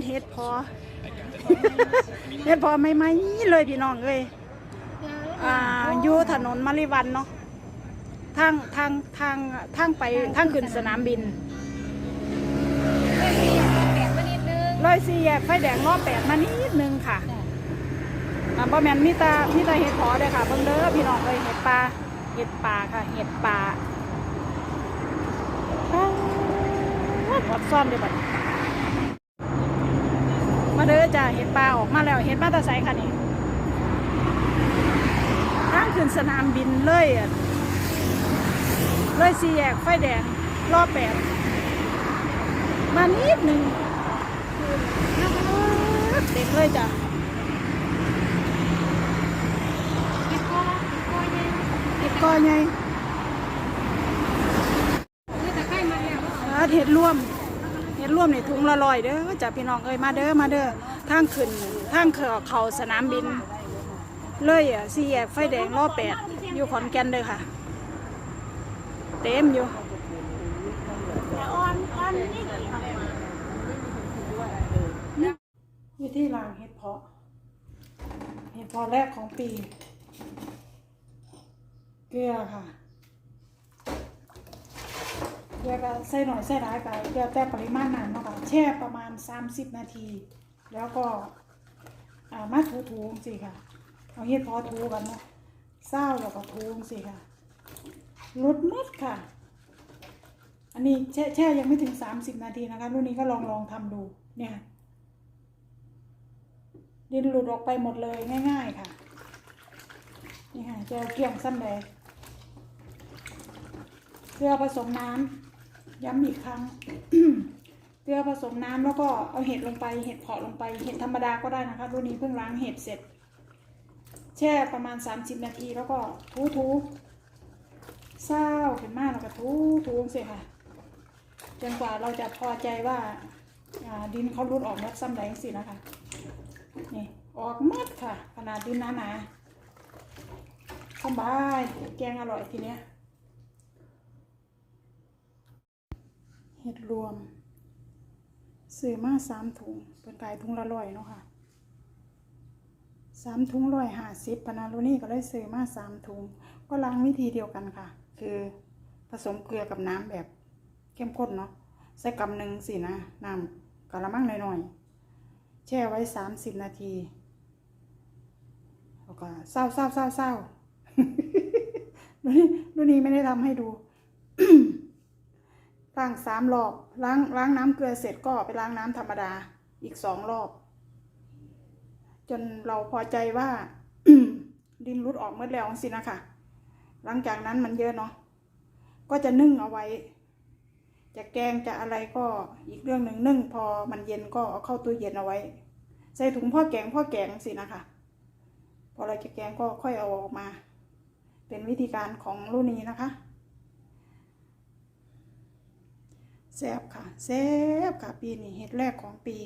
ดเห็ดพอ เห็ดพอไม่ไหมเลยพี่น้องเอ้ยอ่าอยู่ถนนมาริวันเนาะทางทางทางทางไปทางขึ้นสนามบินแปดมานิดึงร้อยสี่แยกไฟแดงรอบแปดมานิดนึงค่ะอ่าบ่แมนมีแตามีตาเห็ดพอเด้อค่ะเบิ่งเด้อพี่น้องเอ้ยเห็ดปลาเห็ดปลาค่ะเห็ดปลาอ้าวหอดซ่อมเดี๋ยวบัดนี้ มาเด้อจ้าเห็ดปลาออกมาแล้วเห็ดมาแตาไซค่ะนี่ทางขึ้นสนามบินเลยอะเลยสี่แยกไฟแดงรอบแปดมานิดนึงเด็กเลยจ้ะอีกข้ออีกข้อเนี่ยเห็ดก้อยไงคือตะไคร้มาแล้วอ่าเห็ดร่วมเห็ด ร่วมในถุงละลอยเด้อจ้ะพี่น้องเอ้ยมาเด้อมาเด้อทางขึ้นทางเขาเขาสนามบิน เลยอะสี่แยกไฟแดงรอบแปดอยู่ขอนแก่นเด้อค่ะ เต็มอยู่อยู่ที่รางเห็ดเพาะเห็ดเพาะแรกของปี เกลือค่ะ เกลือก็ใส่หน่อยใส่ร้ายไปเกลือแต่ปริมาณนั้นเนาะค่ะแช่ประมาณ 30 นาที แล้วก็อ่ามาถูๆสิค่ะเอาเห็ดพอถูกันเนาะเศร้าแล้วก็ถูสิค่ะลดมดค่ะ อันนี้แช่แช่ยังไม่ถึง 30 นาทีนะคะรุ่นนี้ก็ลองลองทำดูเนี่ยดินหลุดออกไปหมดเลยง่าย ๆค่ะนี่ค่ะเจลเกลี่ยงสั้นแดงเกลือผสมน้ำ ย้ำอีกครั้ง เกลือผสมน้ำแล้วก็เอาเห็ดลงไป เห็ดเพาะลงไป เห็ดธรรมดาก็ได้นะคะรุ่นนี้เพิ่งล้างเห็ดเสร็จ แช่ประมาณ 30 นาทีแล้วก็ทูทูเศร้าขึ้นมากแล้วก็ทูทูเสร็จค่ะจนกว่าเราจะพอใจว่าดินเขารุดออกมัดซ้ำแดงสินะคะนี่ออกมัดค่ะ ขนาดดินหนาหนาๆสบายแกงอร่อยทีเนี้ย เห็ดรวมซื้อมาสามถุงเป็นขายถุงละร้อยเนาะค่ะสามถุงร้อยห้าสิบพนารุนี่ก็เลยซื้อมาสามถุง ก็ล้างวิธีเดียวกันค่ะ คือผสมเกลือกับน้ำแบบเข้มข้นเนาะใส่กำหนึ่งสินะน้ำกะละมังหน่อยๆแช่ไว้สามสิบนาทีแล้วก็เศร้าเศร้าเศร้าเศร้าดูนี่ดูนี่ไม่ได้ทำให้ดู ล้างสามรอบล้างล้างน้ำเกลือเสร็จก็ไปล้างน้ำธรรมดาอีกสองรอบ จนเราพอใจว่าดินรุดออกเมื่อแล้วสินะคะหลังจากนั้นมันเยอะเนาะก็จะนึ่งเอาไว้ จะแกงจะอะไรก็อีกเรื่องหนึ่งนึ่งพอมันเย็นก็เอาเข้าตู้เย็นเอาไว้ ใส่ถุงพ่อแกงพ่อแกงสินะคะพอเราจะแกงก็ค่อยเอาออกมา เป็นวิธีการของรุ่นนี้นะคะ แซ่บค่ะแซ่บค่ะปีนี้เห็ดแรกของปี